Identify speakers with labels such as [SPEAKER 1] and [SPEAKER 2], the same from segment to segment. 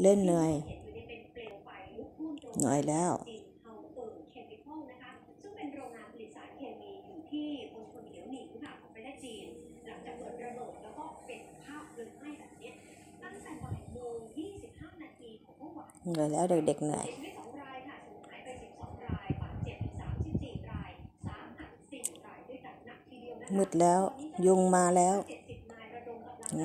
[SPEAKER 1] เล่นเหนื่อยเหนื่อยแล้ว
[SPEAKER 2] เหนื่อยแล้
[SPEAKER 1] วเด็กๆเหนื่อยมืดแล้ว ยุงมาแล้วอื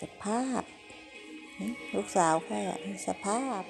[SPEAKER 3] สภาพ ลู
[SPEAKER 1] กสาวแค่สภาพ